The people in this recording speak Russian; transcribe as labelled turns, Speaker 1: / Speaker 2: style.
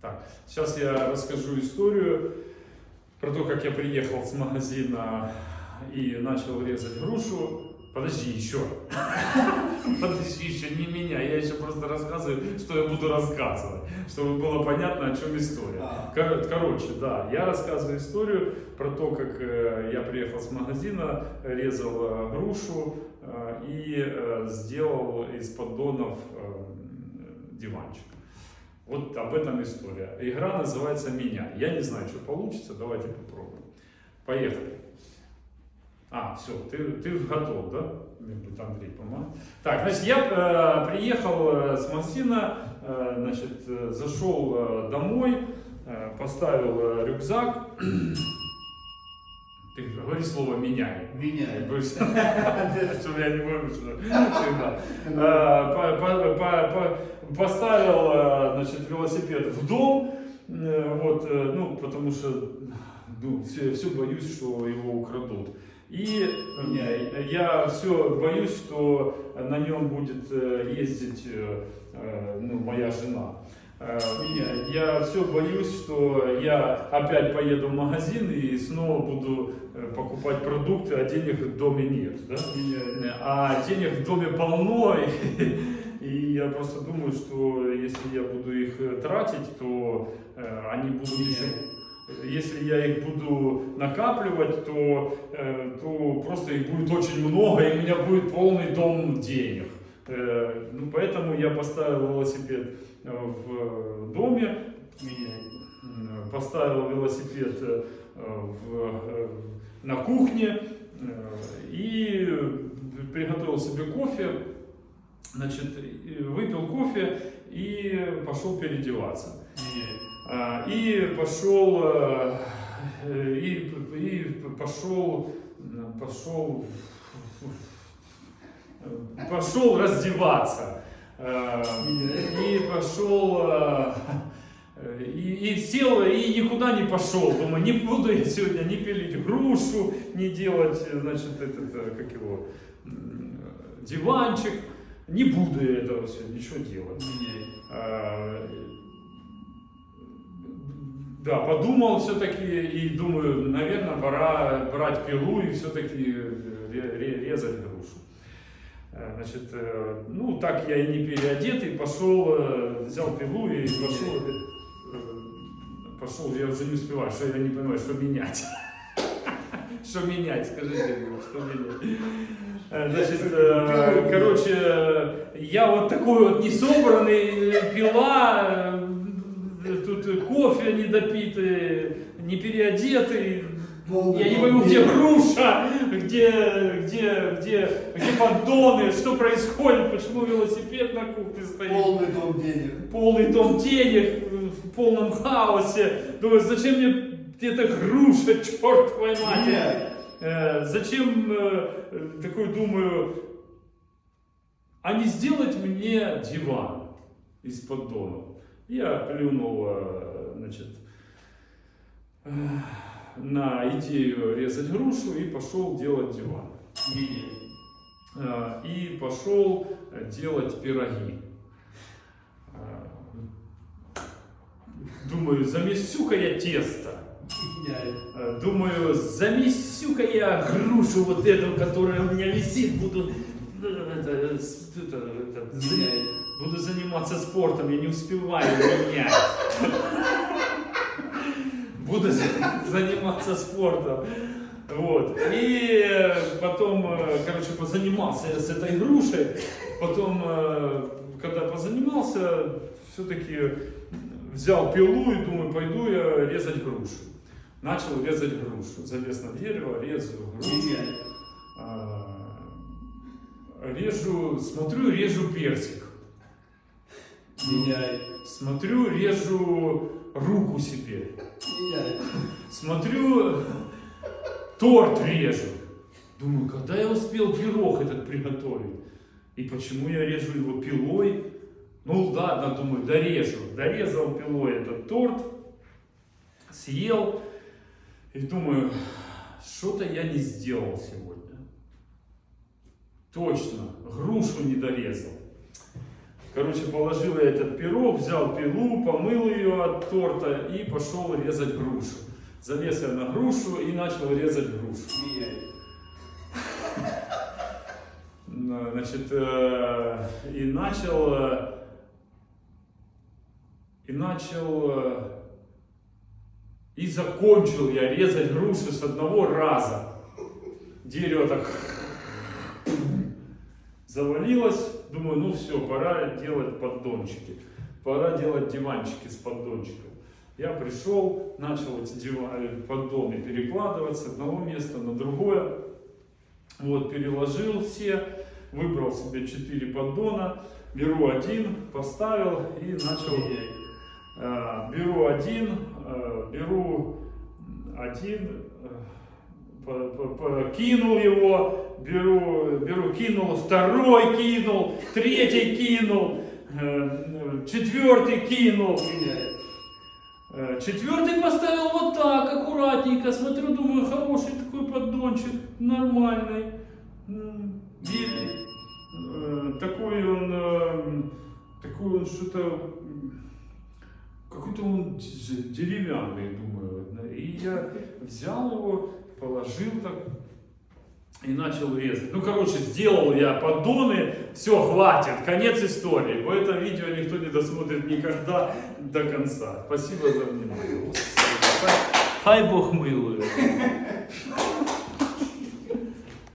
Speaker 1: Так, сейчас я расскажу историю про то, как я приехал с магазина и начал резать грушу. Подожди, еще. Подожди, еще не меня. Я еще просто рассказываю, что я буду рассказывать, чтобы было понятно, о чем история.
Speaker 2: А.
Speaker 1: Кор- Короче, да, я рассказываю историю про то, как э, я приехал с магазина, резал э, грушу э, и сделал из поддонов э, диванчик. Вот об этом история. Игра называется «Меня». Я не знаю, что получится, давайте попробуем. Поехали. А, все, ты, ты готов, да? Будет Андрей помогает. Так, значит, я э, приехал э, с магазина, э, значит, э, зашел э, домой, э, поставил э, рюкзак. Ты говори слово «меняй».
Speaker 2: Меняй.
Speaker 1: Чтобы я не выручил. Всегда. По- по- по- по- Поставил э, значит, велосипед в дом, э, вот, э, ну, потому что ну, все, все боюсь, что его украдут. И я все боюсь, что на нем будет э, ездить ну, моя жена. Э. Я все боюсь, что я опять поеду в магазин и снова буду э, покупать продукты, а денег в доме нет. Да? А денег в доме полно, и, и я просто думаю, что если я буду их э, тратить, то они будут еще... Если я их буду накапливать, то, то просто их будет очень много, и у меня будет полный дом денег. Э, ну, поэтому я поставил велосипед э, в доме, поставил велосипед э, в, на кухне. И приготовил себе кофе, значит, выпил кофе и пошел переодеваться. И пошел, и, и пошел, пошел, пошел раздеваться. Э, И пошел, э, и, и сел, и никуда не пошел. Думаю, не буду я сегодня не пилить грушу, не делать, значит, этот, э, как его, диванчик. Не буду я этого все, ничего делать. А, Да, подумал все-таки и думаю, наверное, пора брать пилу и все-таки резать грушу. Значит, э, ну так я и не переодетый, пошел, э, взял пилу и пошел, э, пошел, я уже не успеваю, что я не понимаю, что менять. Что менять, скажите, что менять. Значит, короче, я вот такой вот несобранный, пила, тут кофе недопитый, не переодетый.
Speaker 2: Полный
Speaker 1: Я не пойму, где груша, где, где, где, где поддоны, что происходит, почему велосипед на кухне стоит
Speaker 2: Полный дом денег.
Speaker 1: полный дом денег в полном хаосе. Думаю, зачем мне эта груша, черт твою мать? Э, зачем, э, э, такой думаю, а не сделать мне диван из поддонов? Я плюнул, э, значит, э, на идею резать грушу и пошел делать диван. Э, И пошел э, делать пироги. Э, Думаю, замесю-ка я тесто. Э, Думаю, замесю-ка я грушу вот эту, которая у меня висит, буду, э, за-
Speaker 2: Меняй.
Speaker 1: буду заниматься спортом, я не успеваю менять. Буду за- заниматься спортом. Вот. И потом, э, короче, позанимался я с этой грушей. Потом, э, когда позанимался, все-таки взял пилу и думаю, пойду я резать грушу. Начал резать грушу. Залез на дерево, резаю грушу. А, Режу, смотрю, режу персик.
Speaker 2: Меняй.
Speaker 1: Смотрю, режу руку себе. Смотрю, торт режу. Думаю, когда я успел пирог этот приготовить? И почему я режу его пилой? Ну ладно, думаю, дорежу. Дорезал пилой этот торт, съел. И думаю, что-то я не сделал сегодня. Точно, грушу не дорезал. Короче, положил я этот пирог, взял пилу, помыл ее от торта и пошел резать грушу. Залез я на грушу и начал резать грушу. Значит, э, и начал, э, и начал, э, и закончил я резать грушу с одного раза. Дерево так завалилось, думаю, ну все, пора делать поддончики, пора делать диванчики с поддончиком. Я пришел, начал эти дива- поддоны перекладывать с одного места на другое. Вот, переложил все, выбрал себе 4 поддона, беру один, поставил и начал, э, беру один, э, беру один, э, кинул его, беру, беру, кинул, второй кинул, третий кинул, э, четвертый кинул. Э, Четвертый поставил вот так, аккуратненько. Смотрю, думаю, хороший такой поддончик, нормальный. И, э, Такой он, такой он что-то, какой-то он деревянный, думаю. И я взял его, положил так и начал резать. Ну, короче, сделал я поддоны, все, хватит, конец истории. Бо это видео никто не досмотрит никогда до конца. Спасибо за внимание. Хай Бог милует.